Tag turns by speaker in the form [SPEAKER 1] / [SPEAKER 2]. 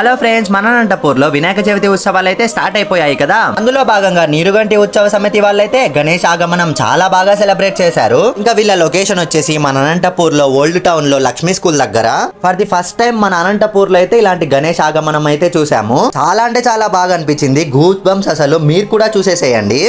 [SPEAKER 1] Hello friends మన అనంతపూర్లో వినాయక చవితి ఉత్సవాలు అయితే స్టార్ట్ అయిపోయాయి కదా. అందులో భాగంగా నీరుగంటి ఉత్సవ సమితి వాళ్ళైతే గణేష్ ఆగమనం చాలా బాగా సెలబ్రేట్ చేశారు. ఇంకా వీళ్ళ లొకేషన్ వచ్చేసి మన అనంతపూర్లో ఓల్డ్ టౌన్లో లక్ష్మీ స్కూల్ దగ్గర. ఫర్ ది ఫస్ట్ టైం మన అనంతపూర్లో అయితే ఇలాంటి గణేష్ ఆగమనం అయితే చూసాము. చాలా అంటే చాలా బాగా అనిపించింది. గూస్ బంప్స్ అసలు మీరు కూడా చూసేసేయండి.